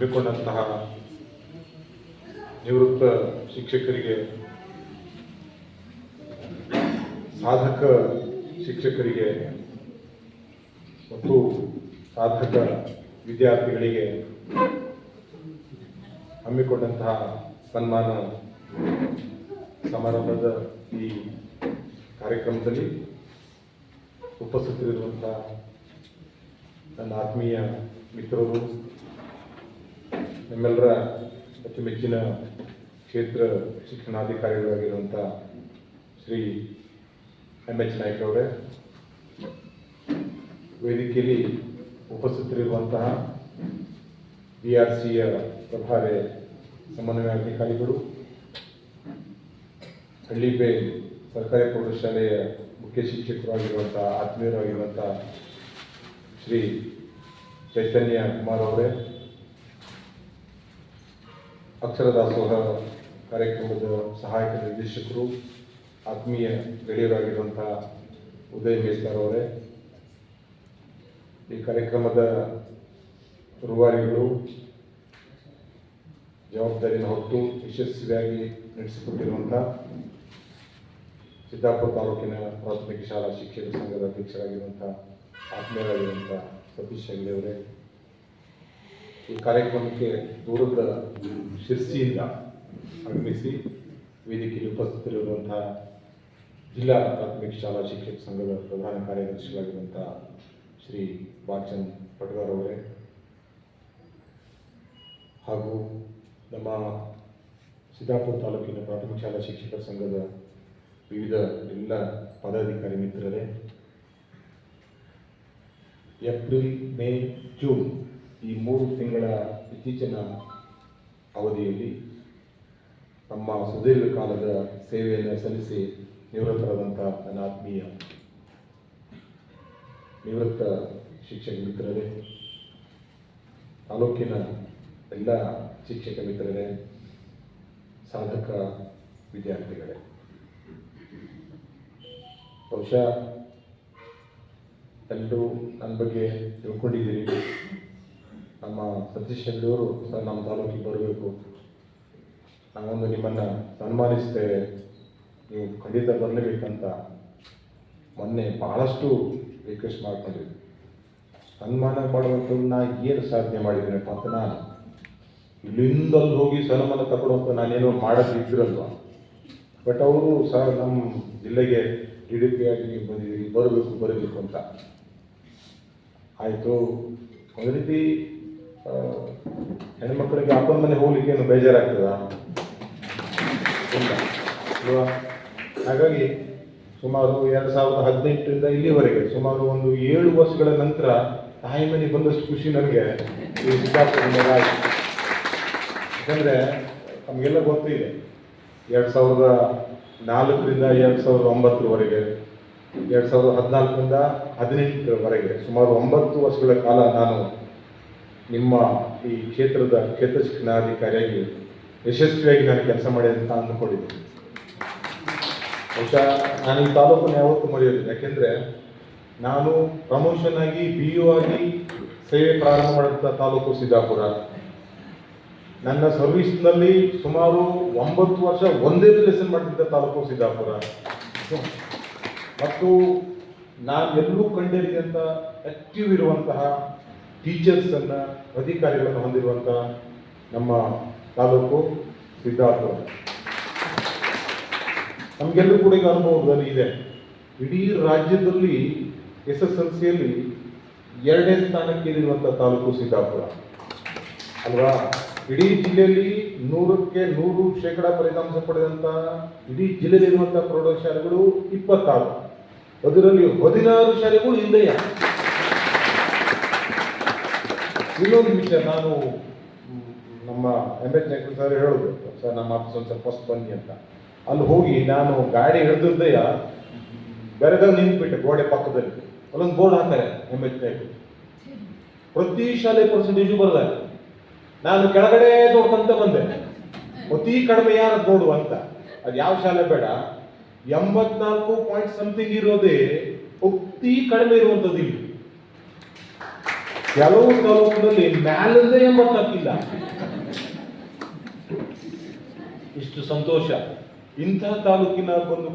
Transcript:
ಹಮ್ಮಿಕೊಂಡಂತಹ ನಿವೃತ್ತ ಶಿಕ್ಷಕರಿಗೆ, ಸಾಧಕ ಶಿಕ್ಷಕರಿಗೆ ಮತ್ತು ಸಾಧಕ ವಿದ್ಯಾರ್ಥಿಗಳಿಗೆ ಹಮ್ಮಿಕೊಂಡಂತಹ ಸನ್ಮಾನ ಸಮಾರಂಭದ ಈ ಕಾರ್ಯಕ್ರಮದಲ್ಲಿ ಉಪಸ್ಥಿತರಿರುವಂತಹ ನನ್ನ ಆತ್ಮೀಯ ಮಿತ್ರರು ನಿಮ್ಮೆಲ್ಲರ ಅತಿಮೆಚ್ಚಿನ ಕ್ಷೇತ್ರ ಶಿಕ್ಷಣಾಧಿಕಾರಿಗಳಾಗಿರುವಂಥ ಶ್ರೀ ಎಂ ಎಚ್ ನಾಯ್ಕ ಅವರೇ. ವೇದಿಕೆಯಲ್ಲಿ ಉಪಸ್ಥಿತರಿರುವಂತಹ ಬಿ ಆರ್ ಸಿಯ ಪ್ರಭಾರಿ ಸಮನ್ವಯಾಧಿಕಾರಿಗಳು ಹಳ್ಳಿಬೆ ಸರ್ಕಾರಿ ಪ್ರೌಢಶಾಲೆಯ ಮುಖ್ಯ ಶಿಕ್ಷಕರಾಗಿರುವಂಥ ಆತ್ಮೀಯರಾಗಿರುವಂಥ ಶ್ರೀ ಚೈತನ್ಯ ಕುಮಾರ್ ಅವರೇ. ಅಕ್ಷರ ದಾಸೋಹ ಕಾರ್ಯಕ್ರಮದ ಸಹಾಯಕ ನಿರ್ದೇಶಕರು ಆತ್ಮೀಯ ಗೆಳೆಯರಾಗಿರುವಂಥ ಉದಯ್ ಮೇಸ್ತಾರ್ ಅವರೇ. ಈ ಕಾರ್ಯಕ್ರಮದ ರೂವಾರಿಗಳು ಜವಾಬ್ದಾರಿನ ಹೊತ್ತು ಯಶಸ್ವಿಯಾಗಿ ನಡೆಸಿಕೊಟ್ಟಿರುವಂಥ ಸಿದ್ದಾಪುರ ತಾಲೂಕಿನ ಪ್ರಾಥಮಿಕ ಶಾಲಾ ಶಿಕ್ಷಕ ಸಂಘದ ಅಧ್ಯಕ್ಷರಾಗಿರುವಂಥ ಆತ್ಮೀಯರಾಗಿರುವಂಥ ಸತೀಶ್ ಹೆಗ್ಡೆ ಅವರೇ. ಈ ಕಾರ್ಯಕ್ರಮಕ್ಕೆ ದೂರದ ಶಿರ್ಸಿಯಿಂದ ಆಗಮಿಸಿ ವೇದಿಕೆಯಲ್ಲಿ ಉಪಸ್ಥಿತರಿರುವಂತಹ ಜಿಲ್ಲಾ ಪ್ರಾಥಮಿಕ ಶಾಲಾ ಶಿಕ್ಷಕ ಸಂಘದ ಪ್ರಧಾನ ಕಾರ್ಯದರ್ಶಿಗಳಾಗಿರುವಂತಹ ಶ್ರೀ ಬಾಚನ್ ಪಟ್ಗಾರ್ ಅವರೇ ಹಾಗೂ ನಮ್ಮ ಸಿದ್ದಾಪುರ ತಾಲೂಕಿನ ಪ್ರಾಥಮಿಕ ಶಾಲಾ ಶಿಕ್ಷಕರ ಸಂಘದ ವಿವಿಧ ಎಲ್ಲ ಪದಾಧಿಕಾರಿ ಮಿತ್ರರೇ, ಏಪ್ರಿಲ್, ಮೇ, ಜೂನ್ ಈ ಮೂರು ತಿಂಗಳ ಇತ್ತೀಚಿನ ಅವಧಿಯಲ್ಲಿ ತಮ್ಮ ಸುದೀರ್ಘ ಕಾಲದ ಸೇವೆಯನ್ನು ಸಲ್ಲಿಸಿ ನಿವೃತ್ತರಾದಂಥ ನನ್ನ ಆತ್ಮೀಯ ನಿವೃತ್ತ ಶಿಕ್ಷಕ ಮಿತ್ರರೇ, ತಾಲೂಕಿನ ಎಲ್ಲ ಶಿಕ್ಷಕ ಮಿತ್ರರೇ, ಸಾಧಕ ವಿದ್ಯಾರ್ಥಿಗಳೇ. ಬಹುಶಃ ಎಲ್ಲರೂ ನನ್ನ ಬಗ್ಗೆ ತಿಳ್ಕೊಂಡಿದ್ದೀರಿ. ನಮ್ಮ ಸತೀಶ್ ಹೆಗ್ಡೆಯವರು ಸರ್, ನಮ್ಮ ತಾಲೂಕಿಗೆ ಬರಬೇಕು. ನಾವೊಂದು ನಿಮ್ಮನ್ನು ಸನ್ಮಾನಿಸ್ತೇವೆ ನೀವು ಖಂಡಿತ ಬರಲೇಬೇಕಂತ ಮೊನ್ನೆ ಭಾಳಷ್ಟು ರಿಕ್ವೆಸ್ಟ್ ಮಾಡ್ಕೊಂಡಿದ್ವಿ. ಸನ್ಮಾನ ಮಾಡುವಂಥ ನಾ ಏನು ಸಾಧನೆ ಮಾಡಿದ್ದೀನಪ್ಪ ಅಂತ ನಾನು ಇಲ್ಲಿಂದ ಹೋಗಿ ಸನ್ಮಾನ ತಗೊಳ್ಳುವಂಥ ನಾನೇನೋ ಮಾಡೋದಿದ್ರಲ್ವ ಬಟ್ ಅವರು ಸರ್, ನಮ್ಮ ಜಿಲ್ಲೆಗೆ ಡಿ ಡಿ ಪಿ ಆಗಿ ಬಂದಿದ್ದೀವಿ ಬರಬೇಕು ಬರಬೇಕು ಅಂತ. ಆಯಿತು. ಒಂದು ರೀತಿ ಹೆಣ್ಮಕ್ಳಿಗೆ ಅಪ್ಪನ ಮನೆ ಹೋಗ್ಲಿಕ್ಕೆ ಏನು ಬೇಜಾರಾಗ್ತದ? ಹಾಗಾಗಿ ಸುಮಾರು ಎರಡು ಸಾವಿರದ ಹದಿನೆಂಟರಿಂದ ಇಲ್ಲಿವರೆಗೆ ಸುಮಾರು ಒಂದು ಏಳು ವರ್ಷಗಳ ನಂತರ ತಾಯಿ ಮನೆಗೆ ಬಂದಷ್ಟು ಖುಷಿ ನನಗೆ ಈ ಸಿದ್ದಾಪುರದಿಂದ ಆಯ್ತು. ಯಾಕಂದರೆ ನಮಗೆಲ್ಲ ಗೊತ್ತಿದೆ, ಎರಡು ಸಾವಿರದ ನಾಲ್ಕರಿಂದ ಎರಡು ಸಾವಿರದ ಒಂಬತ್ತರವರೆಗೆ, ಎರಡು ಸಾವಿರದ ಹದಿನಾಲ್ಕರಿಂದ ಹದಿನೆಂಟರವರೆಗೆ, ಸುಮಾರು ಒಂಬತ್ತು ವರ್ಷಗಳ ಕಾಲ ನಾನು ನಿಮ್ಮ ಈ ಕ್ಷೇತ್ರದ ಕ್ಷೇತ್ರ ಶಿಕ್ಷಣಾಧಿಕಾರಿಯಾಗಿ ಯಶಸ್ವಿಯಾಗಿ ನಾನು ಕೆಲಸ ಮಾಡಿ ಅಂತ ಅಂದ್ಕೊಂಡಿದ್ದೆ ಬಹುಶಃ ನಾನು ಈ ತಾಲೂಕನ್ನು ಯಾವತ್ತೂ ಮರೆಯೋದಿಲ್ಲ. ಯಾಕೆಂದರೆ ನಾನು ಪ್ರಮೋಷನ್ ಆಗಿ ಬಿ ಯು ಆಗಿ ಸೇವೆ ಪ್ರಾರಂಭ ಮಾಡಿದಂಥ ತಾಲೂಕು ಸಿದ್ದಾಪುರ. ನನ್ನ ಸರ್ವಿಸ್ನಲ್ಲಿ ಸುಮಾರು ಒಂಬತ್ತು ವರ್ಷ ಒಂದೇ ಲೆಸನ್ ಮಾಡಿದ್ದ ತಾಲೂಕು ಸಿದ್ದಾಪುರ. ಮತ್ತು ನಾನು ಎಲ್ಲೂ ಕಂಡಿರಿದಂಥ ಆಕ್ಟಿವ್ ಇರುವಂತಹ ಟೀಚರ್ಸನ್ನು ಅಧಿಕಾರಿಗಳನ್ನು ಹೊಂದಿರುವಂಥ ನಮ್ಮ ತಾಲೂಕು ಸಿದ್ಧಾರ್ಥ ನಮಗೆಲ್ಲರೂ ಕೂಡ ಈಗ ಅನುಭವದಲ್ಲಿ ಇದೆ. ಇಡೀ ರಾಜ್ಯದಲ್ಲಿ ಎಸ್ ಎಸ್ ಎಲ್ ಸಿಯಲ್ಲಿ ಎರಡನೇ ಸ್ಥಾನಕ್ಕೆ ಇರುವಂಥ ತಾಲೂಕು ಸಿದ್ದಾಪುರ ಅಲ್ವಾ? ಇಡೀ ಜಿಲ್ಲೆಯಲ್ಲಿ ನೂರಕ್ಕೆ ನೂರು ಶೇಕಡ ಫಲಿತಾಂಶ ಪಡೆದಂಥ ಇಡೀ ಜಿಲ್ಲೆಯಲ್ಲಿರುವಂಥ ಪ್ರೌಢಶಾಲೆಗಳು ಇಪ್ಪತ್ತಾರು. ಅದರಲ್ಲಿ ಹದಿನಾರು ಶಾಲೆಗಳು ಹಿಂದೆಯ. ಇನ್ನೊಂದು ವಿಷಯ ನಾನು ನಮ್ಮ ಎಂ ಎಚ್ ನಾಯ್ಕರು ಸರ್ ಹೇಳೋದು. ಸರ್, ನಮ್ಮ ಆಫೀಸ್ ಒಂದು ಸ್ವಲ್ಪ ಫಸ್ಟ್ ಬನ್ನಿ ಅಂತ. ಅಲ್ಲಿ ಹೋಗಿ ನಾನು ಗಾಡಿ ಹಿಡಿದಿದ್ದೆಯ ಬೆರಗಾಗ ನಿಂತ್ಬಿಟ್ಟೆ ಗೋಡೆ ಪಕ್ಕದಲ್ಲಿ. ಅಲ್ಲೊಂದು ಬೋರ್ಡ್ ಹಾಕ್ತಾರೆ ಎಂ ಎಚ್ ನಾಯ್ಕರು ಪ್ರತಿ ಶಾಲೆ ಪರ್ಸೆಂಟೇಜು ಬರ್ತಾರೆ ನಾನು ಕೆಳಗಡೆ ನೋಡ್ಕೊಂತ ಬಂದೆ. ಅತಿ ಕಡಿಮೆ ಯಾರು ನೋಡು ಅಂತ. ಅದು ಯಾವ ಶಾಲೆ ಬೇಡ. ಎಂಬತ್ನಾಲ್ಕು ಪಾಯಿಂಟ್ ಸಮಥಿಂಗ್ ಇರೋದೇ ಅತಿ ಕಡಿಮೆ ಇರುವಂಥದ್ದು ಇಲ್ಲಿ ಕೆಲವು ತಾಲೂಕಿನಲ್ಲಿ ಮ್ಯಾಲಂದೇ ಎಂಬತ್ತಾಕಿಲ್ಲ ಇಷ್ಟು ಸಂತೋಷ. ಇಂತಹ ತಾಲೂಕಿನ ಒಂದು